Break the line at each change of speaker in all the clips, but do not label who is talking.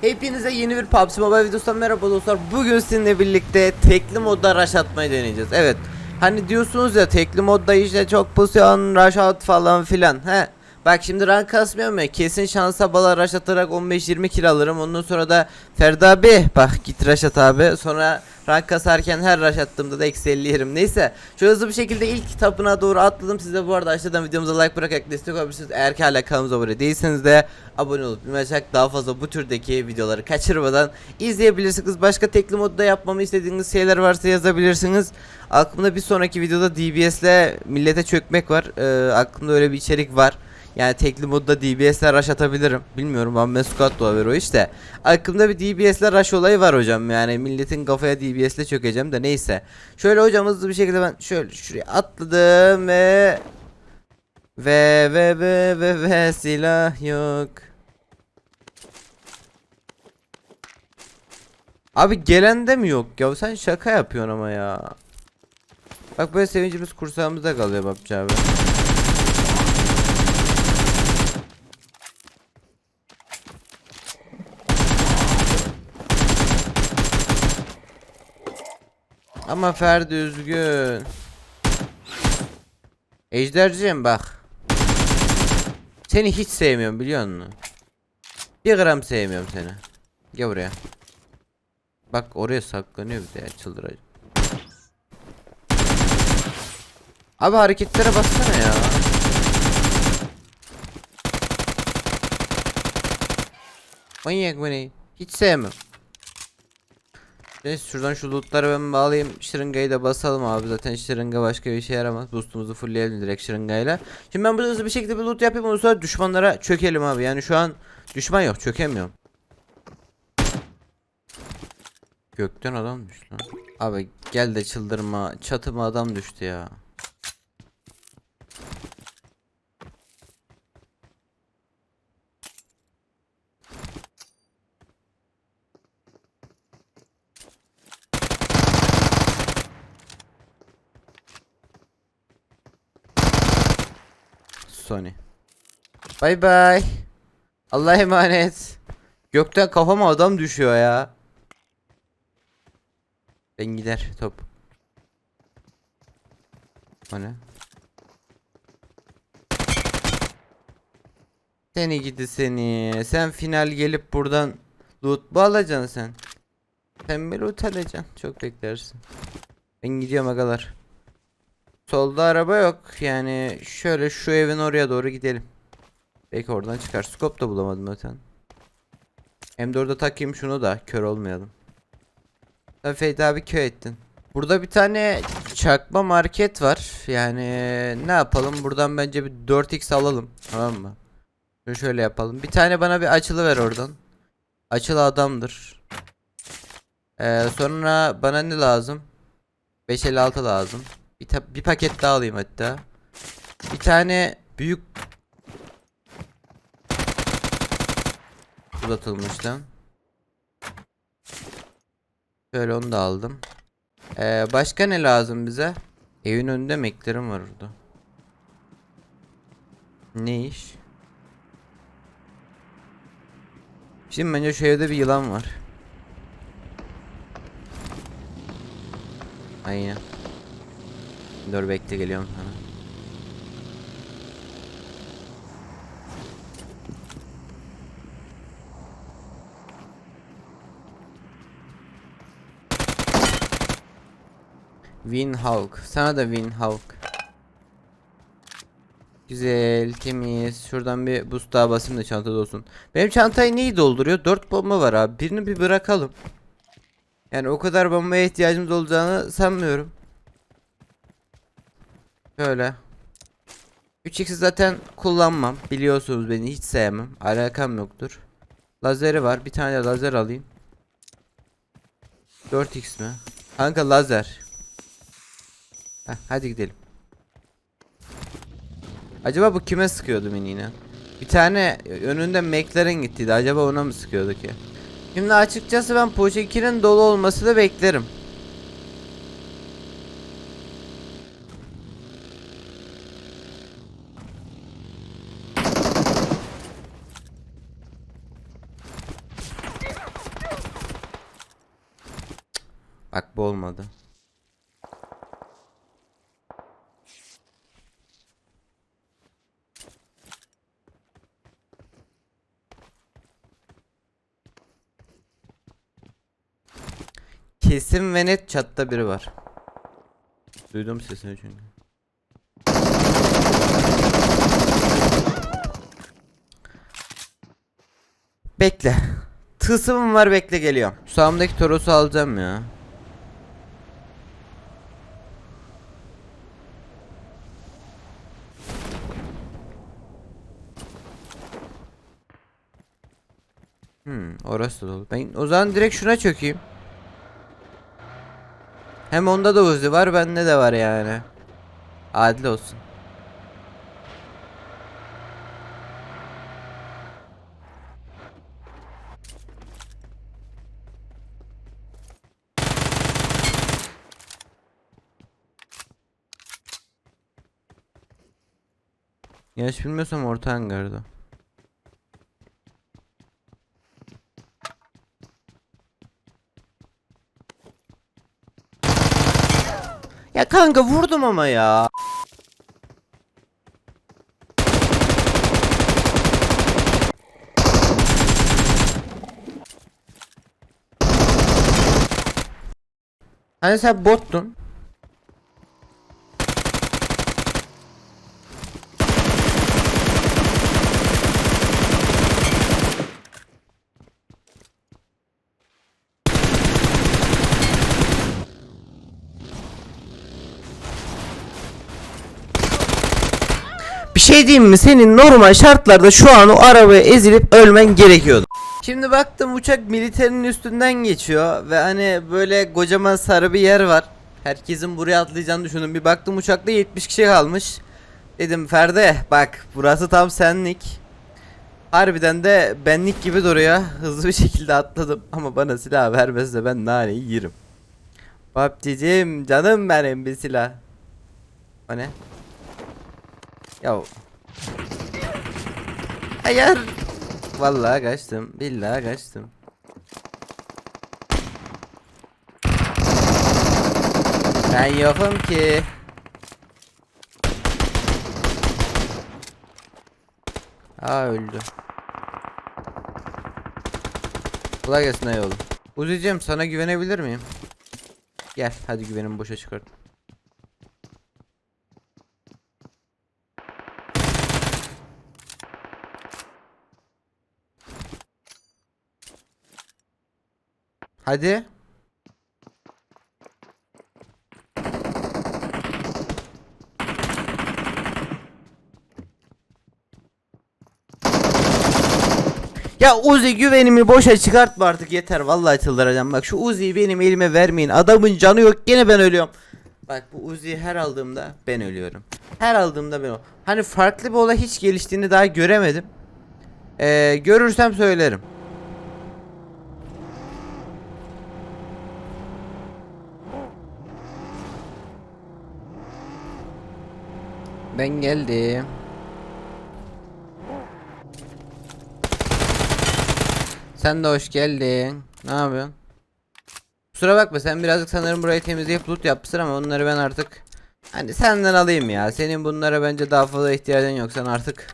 Hepinize yeni bir PUBG Mobile videosundan merhaba dostlar. Bugün sizinle birlikte tekli modda rush atmayı deneyeceğiz. Evet. Hani diyorsunuz ya tekli modda işte çok pozisyon rush at falan filan. He. Bak şimdi rank kasmıyorum ya. Kesin şansa bala rush atarak 15-20 kill alırım. Ondan sonra da Ferdi abi bak git rush at abi. Sonra rank kasarken her rush attığımda da eksi 50 yerim. Neyse şu hızlı bir şekilde ilk tapına doğru atladım. Size bu arada aşağıdan videomuza like bırakarak destek olabilirsiniz. Eğer ki hala kanalımıza abone değilseniz de abone olup bilmezsek daha fazla bu türdeki videoları kaçırmadan izleyebilirsiniz. Başka tekli modda yapmamı istediğiniz şeyler varsa yazabilirsiniz. Aklımda bir sonraki videoda DBS'le millete çökmek var. Ee, aklımda öyle bir içerik var yani tekli modda DBS'le rush atabilirim. Bilmiyorum One Squad da olabilir o işte. Aklımda bir DBS'le rush olayı var hocam. Yani milletin kafaya DBS'le çökeceğim de neyse. Şöyle hocam hızlı bir şekilde ben şöyle şuraya atladım ve ve ve ve ve ve silah yok. Abi gelen de mi yok ya? Sen şaka yapıyorsun ama ya. Bak böyle sevincimiz kursağımızda kalıyor babacı abi. Ama Ferdi üzgün. Ejderciğim bak. Seni hiç sevmiyorum biliyor musun? Bir gram sevmiyorum seni. Gel buraya. Bak oraya saklanıyor bir de ya çıldıracak. Abi hareketlere baksana ya. Manyak beni. Hiç sevmem. Neyse şuradan şu lootları ben bağlayayım. Şırıngayı da basalım abi. Zaten şırınga başka bir şey yaramaz. Boostumuzu fullleyelim direkt şırıngayla. Şimdi ben burada hızlı bir şekilde bir loot yapayım. Ondan sonra düşmanlara çökelim abi. Yani şu an düşman yok. Çökemiyorum. Gökten adam düştü lan. Abi gel de çıldırma. Çatıma adam düştü ya. Sony. Bay bay. Allah'a emanet. Gökten kafama adam düşüyor ya. Ben gider top. O ne? Seni gidi seni. Sen final gelip buradan loot mu alacaksın sen? Sen bir loot alacaksın. Çok beklersin. Ben gidiyorum agalar. Solda araba yok. Yani şöyle şu evin oraya doğru gidelim. Belki oradan çıkar. Scope da bulamadım zaten. M4'e takayım şunu da kör olmayalım. Sen Feydi abi kör ettin. Burada bir tane çakma market var. Yani ne yapalım? Buradan bence bir 4x alalım. Tamam mı? Şöyle yapalım. Bir tane bana bir açılı ver oradan. Açılı adamdır. Ee, sonra bana ne lazım? 556 lazım. Bir, bir paket daha alayım hatta. Bir tane büyük uzatılmıştan. Şöyle onu da aldım. Ee, başka ne lazım bize? Evin önünde meklerim var orada. Ne iş? Şimdi bence şu evde bir yılan var. Aynen. Dur bekle geliyorum sana. Winhawk. Sana da Winhawk. Güzel, temiz. Şuradan bir boost daha basayım da çantada olsun. Benim çantayı neyi dolduruyor? 4 bomba var abi. Birini bir bırakalım. Yani o kadar bombaya ihtiyacımız olacağını sanmıyorum. Şöyle. 3x'i zaten kullanmam. Biliyorsunuz beni hiç sevmem. Alakam yoktur. Lazeri var. Bir tane lazer alayım. 4x mi? Kanka lazer. Heh, hadi gidelim. Acaba bu kime sıkıyordu beni? Bir tane önünde McLaren gittiydi. Acaba ona mı sıkıyordu ki? Şimdi açıkçası ben Poçeki'nin dolu olmasını beklerim. Bak bu olmadı. Kesin ve net çatta biri var. Duydum sesini çünkü. Bekle. Tılsımım var bekle geliyorum. Sağımdaki Toros'u alacağım ya. Hmm, orası da dolu. Ben o zaman direkt şuna çökeyim. Hem onda da Uzi var, bende de var yani. Adil olsun. Yanlış bilmiyorsam orta hangarda. Ya kanka vurdum ama ya. Hani sen bottun. Şey diyeyim mi? Senin normal şartlarda şu an o arabaya ezilip ölmen gerekiyordu. Şimdi baktım uçak militerinin üstünden geçiyor ve hani böyle kocaman sarı bir yer var. Herkesin buraya atlayacağını düşündüm. Bir baktım uçakta 70 kişi kalmış. Dedim Ferde bak burası tam senlik. Harbiden de benlik gibi duruyor. Hızlı bir şekilde atladım ama bana silah vermezse ben naneyi yerim. PUBG'cim canım benim bir silah. O ne? Ya. Hayır. Vallahi kaçtım. Billahi kaçtım. Ben yokum ki. Aa öldü. Kolay gelsin ayol. Uzi'cim sana güvenebilir miyim? Gel hadi güvenimi boşa çıkart. Hadi. Ya Uzi güvenimi boşa çıkartma artık yeter. Vallahi çıldıracağım. Bak şu Uzi'yi benim elime vermeyin. Adamın canı yok gene ben ölüyorum. Bak bu Uzi'yi her aldığımda ben ölüyorum. Her aldığımda ben o Hani farklı bir olay hiç geliştiğini daha göremedim. Ee, Görürsem söylerim Ben geldim. Sen de hoş geldin. Ne yapıyorsun? Kusura bakma sen birazcık sanırım burayı temizleyip loot yapmışsın ama onları ben artık hani senden alayım ya. Senin bunlara bence daha fazla ihtiyacın yok. Sen artık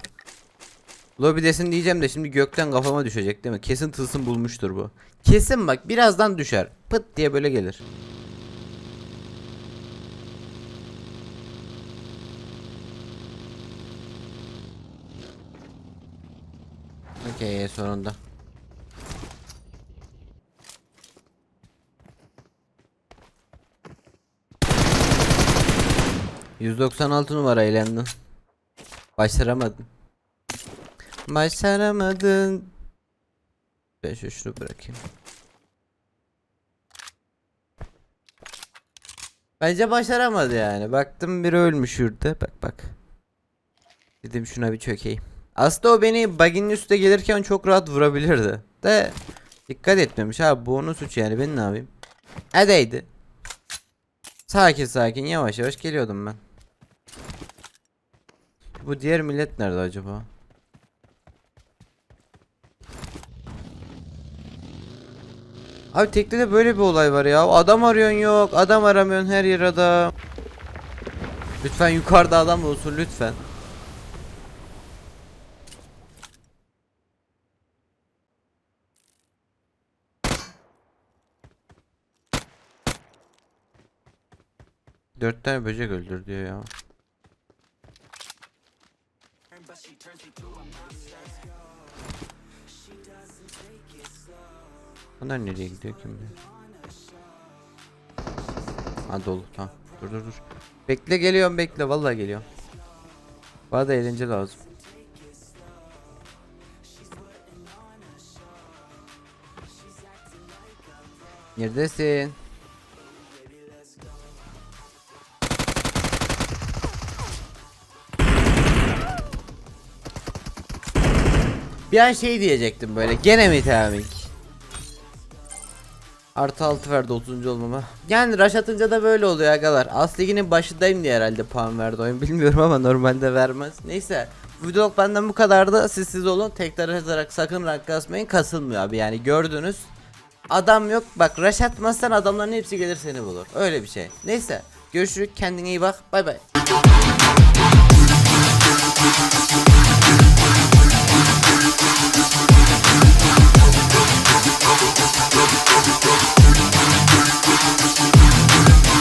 lobidesin diyeceğim de şimdi gökten kafama düşecek değil mi? Kesin tılsım bulmuştur bu. Kesin bak birazdan düşer. Pıt diye böyle gelir. Okey sonunda. ...196 numara eğlendin. Başaramadın. Başaramadın. Ben şu şunu bırakayım. Bence başaramadı yani. Baktım biri ölmüş şurada. Bak bak. Dedim şuna bir çökeyim. Aslında o beni bug'in üstüne gelirken çok rahat vurabilirdi. De dikkat etmemiş abi bu onun suçu yani ben ne yapayım. Edeydi. Sakin sakin yavaş yavaş geliyordum ben. Bu diğer millet nerede acaba? Abi teknede böyle bir olay var ya. Adam arıyorsun yok. Adam aramıyorsun her yer adam. Lütfen yukarıda adam olsun lütfen. Dört tane böcek öldür diyor ya. Bunlar nereye gidiyor kim bilir? Ha dolu tamam. Dur dur dur. Bekle geliyorum bekle vallahi geliyorum. Bana da eğlence lazım. Neredesin? Bir an şey diyecektim böyle. Gene mi timing? Artı 6 verdi 30. olmama. Yani rush atınca da böyle oluyor agalar. As liginin başındayım diye herhalde puan verdi oyun bilmiyorum ama normalde vermez. Neyse. Bu benden bu kadardı. Siz siz olun. Tekrar yazarak sakın rank kasmayın. Kasılmıyor abi yani gördünüz. Adam yok. Bak rush atmazsan adamların hepsi gelir seni bulur. Öyle bir şey. Neyse. Görüşürüz. Kendine iyi bak. Bay bay.
Thank you.